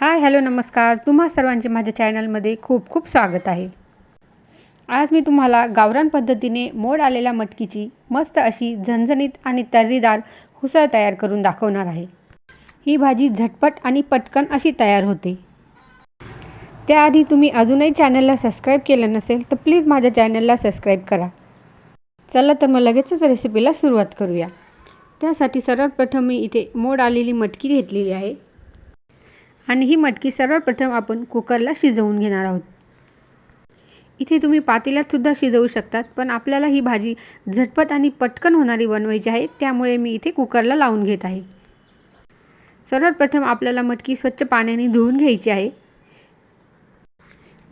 Hi hello नमस्कार. तुम्हा सर्वांचे माझ्या चॅनलमध्ये खूप खूप स्वागत आहे. आज मी तुम्हाला गावरान पद्धतीने मोड आलेल्या मटकीची मस्त अशी झणझणीत आणि तर्रीदार हुसळ तयार करून दाखवणार आहे. ही भाजी झटपट आणि पटकन अशी तयार होते. त्याआधी तुम्ही अजूनही चॅनलला सबस्क्राईब केलं नसेल तर प्लीज माझ्या चॅनलला सबस्क्राईब करा. चला तर मग लगेचच रेसिपीला सुरुवात करूया. त्यासाठी सर्वप्रथम मी इथे मोड आलेली मटकी घेतलेली आहे. आणि ही मटकी सर्वप्रथम आपण कुकरला शिजवून घेणार आहोत. इथे तुम्ही पातेल्यातसुद्धा शिजवू शकतात पण आपल्याला ही भाजी झटपट आणि पटकन होणारी बनवायची आहे त्यामुळे मी इथे कुकरला लावून घेत आहे. सर्वप्रथम आपल्याला मटकी स्वच्छ पाण्याने धुवून घ्यायची आहे.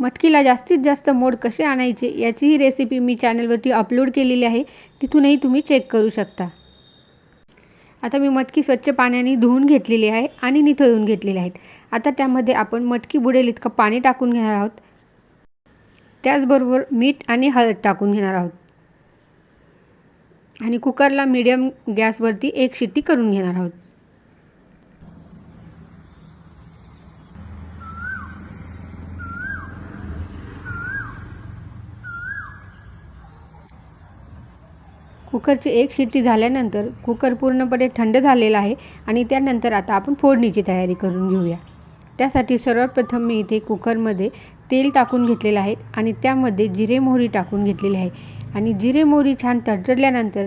मटकीला जास्तीत जास्त मोड कसे आणायचे याचीही रेसिपी मी चॅनलवरती अपलोड केलेली आहे तिथूनही तुम्ही चेक करू शकता. आता मी मटकी स्वच्छ पाण्याने धुवून घेतलेली आहे आणि निथळून घेतलेली आहेत. आता त्यामध्ये आपण मटकी बुडेल इतकं पाणी टाकून घेणार आहोत. त्याचबरोबर मीठ आणि हळद टाकून घेणार आहोत. आणि कुकरला मीडियम गॅसवरती एक शिट्टी करून घेणार आहोत. कुकरची एक शिट्टी झाल्यानंतर कुकर पूर्णपणे थंड झालेला आहे आणि त्यानंतर आता आपण फोडणीची तयारी करून घेऊया. त्यासाठी सर्वप्रथम मी इथे कुकरमध्ये तेल टाकून घेतलेलं आहे आणि त्यामध्ये जिरे मोहरी टाकून घेतलेली आहे. आणि जिरे मोहरी छान तडतडल्यानंतर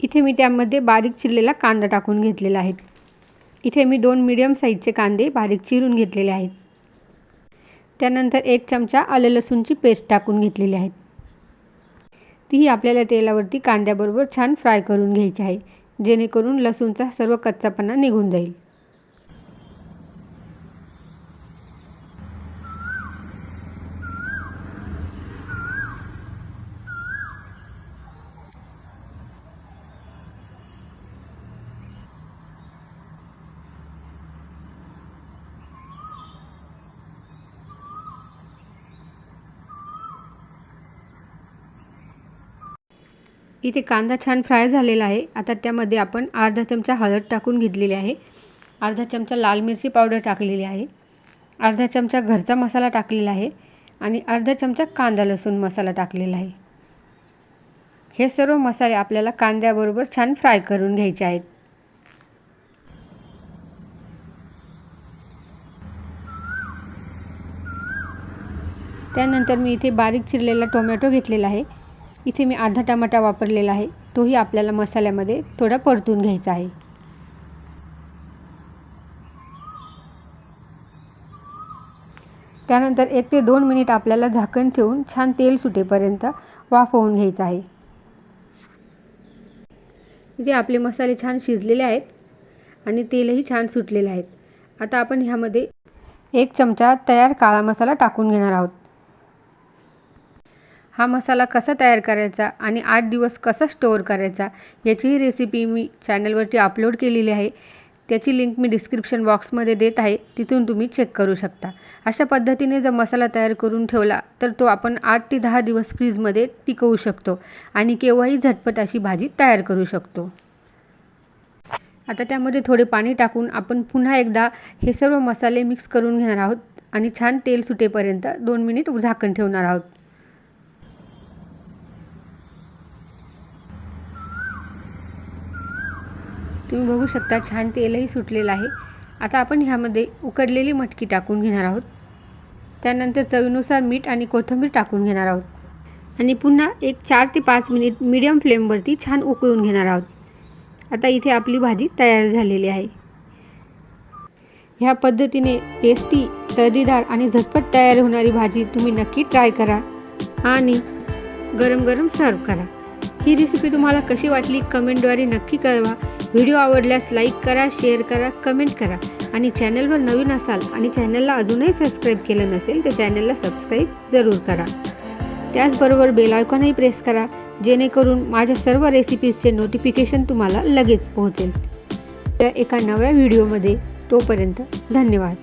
इथे मी त्यामध्ये बारीक चिरलेला कांदा टाकून घेतलेला आहे. इथे मी दोन मीडियम साईजचे कांदे बारीक चिरून घेतलेले आहेत. त्यानंतर एक चमचा आलं लसूणची पेस्ट टाकून घेतलेली आहे. तीही आपल्याला तेलावरती कांद्याबरोबर छान फ्राय करून घ्यायची आहे. जेणेकरून लसूणचा सर्व कच्चापणा निघून जाईल. इथे कांदा छान फ्राय झालेला आहे. आता त्यामध्ये आपण अर्धा चमचा हळद टाकून घेतलेली आहे. अर्धा चमचा लाल मिरची पावडर टाकलेली आहे. अर्धा चमचा घरचा मसाला टाकलेला आहे आणि अर्धा चमचा कांदा लसूण मसाला टाकलेला आहे. हे सर्व मसाले आपल्याला कांद्याबरोबर छान फ्राय करून घ्यायचे आहेत. त्यानंतर मी इथे बारीक चिरलेला टोमॅटो घेतलेला आहे. इथे मी अर्धा टमाटा वापरलेला आहे. तोही आपल्याला मसाल्यामध्ये थोडा परतून घ्यायचा आहे. त्यानंतर एक ते दोन मिनिट आपल्याला झाकण ठेवून छान तेल सुटेपर्यंत वाफवून घ्यायचं आहे. इथे आपले मसाले छान शिजलेले आहेत आणि तेलही छान सुटलेले आहेत. आता आपण ह्यामध्ये एक चमचा तयार काळा मसाला टाकून घेणार आहोत. हा मसाला कसा तयार करायचा आणि आठ दिवस कसा स्टोअर करायचा याचीही रेसिपी मी चॅनलवरती अपलोड केलेली आहे. त्याची लिंक मी डिस्क्रिप्शन बॉक्समध्ये देत आहे. तिथून तुम्ही चेक करू शकता. अशा पद्धतीने जर मसाला तयार करून ठेवला तर तो आपण आठ ते दहा दिवस फ्रीजमध्ये टिकवू शकतो आणि केव्हाही झटपट अशी भाजी तयार करू शकतो. आता त्यामध्ये थोडे पाणी टाकून आपण पुन्हा एकदा हे सर्व मसाले मिक्स करून घेणार आहोत आणि छान तेल सुटेपर्यंत दोन मिनिट झाकण ठेवणार आहोत. तुम्ही बघू शकता छान तेलही सुटलेलं आहे. आता आपण ह्यामध्ये उकडलेली मटकी टाकून घेणार आहोत. त्यानंतर चवीनुसार मीठ आणि कोथिंबीर टाकून घेणार आहोत. आणि पुन्हा एक चार ते पाच मिनिट मीडियम फ्लेमवरती छान उकळून घेणार आहोत. आता इथे आपली भाजी तयार झालेली आहे. ह्या पद्धतीने टेस्टी तर्रीदार आणि झटपट तयार होणारी भाजी तुम्ही नक्की ट्राय करा आणि गरम गरम सर्व करा. ही रेसिपी तुम्हाला कशी वाटली कमेंटद्वारे नक्की कळवा. व्हिडिओ आवडल्यास लाईक करा शेअर करा कमेंट करा. आणि चॅनलवर नवीन असाल आणि चॅनलला अजूनही सबस्क्राईब केलं नसेल तर चॅनलला सबस्क्राईब जरूर करा. त्याचबरोबर बेल आयकॉनही प्रेस करा जेणेकरून माझ्या सर्व रेसिपीजचे नोटिफिकेशन तुम्हाला लगेच पोहोचेल. त्या एका नव्या व्हिडिओमध्ये तोपर्यंत धन्यवाद.